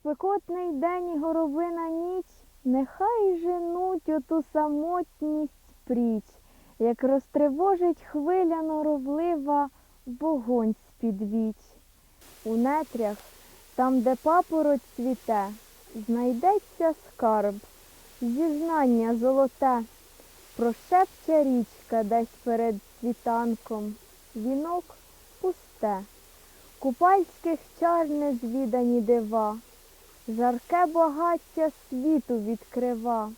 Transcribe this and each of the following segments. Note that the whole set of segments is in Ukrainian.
спекотний день і горобина ніч, нехай женуть оту самотність пріч, як розтривожить хвиля норовлива вогонь з-під віч. У нетрях, там, де папороть цвіте, знайдеться скарб, зізнання золоте, прошепче річка десь перед світанком, вінок пусте, купальських чар незвідані дива, жарке багаття світу відкрива,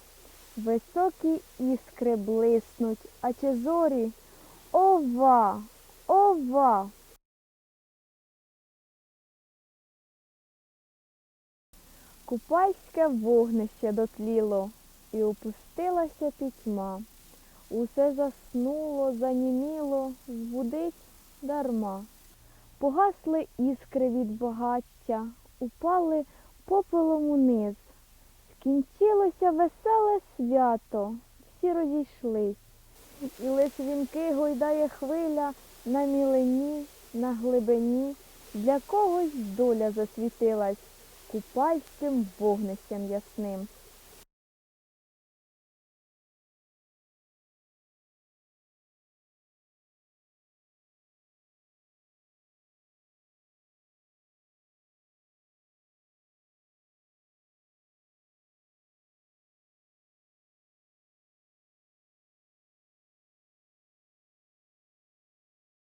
високі іскри блиснуть, а чи зорі ова, ова. Купальське вогнище дотліло, і опустилася пітьма. Усе заснуло, заніміло, збудить дарма. Погасли іскри від багаття, упали попелом униз. Скінчилося веселе свято, всі розійшлись. І лиш вінки гойдає хвиля на мілині, на глибині. Для когось доля засвітилась купальським вогнищем ясним.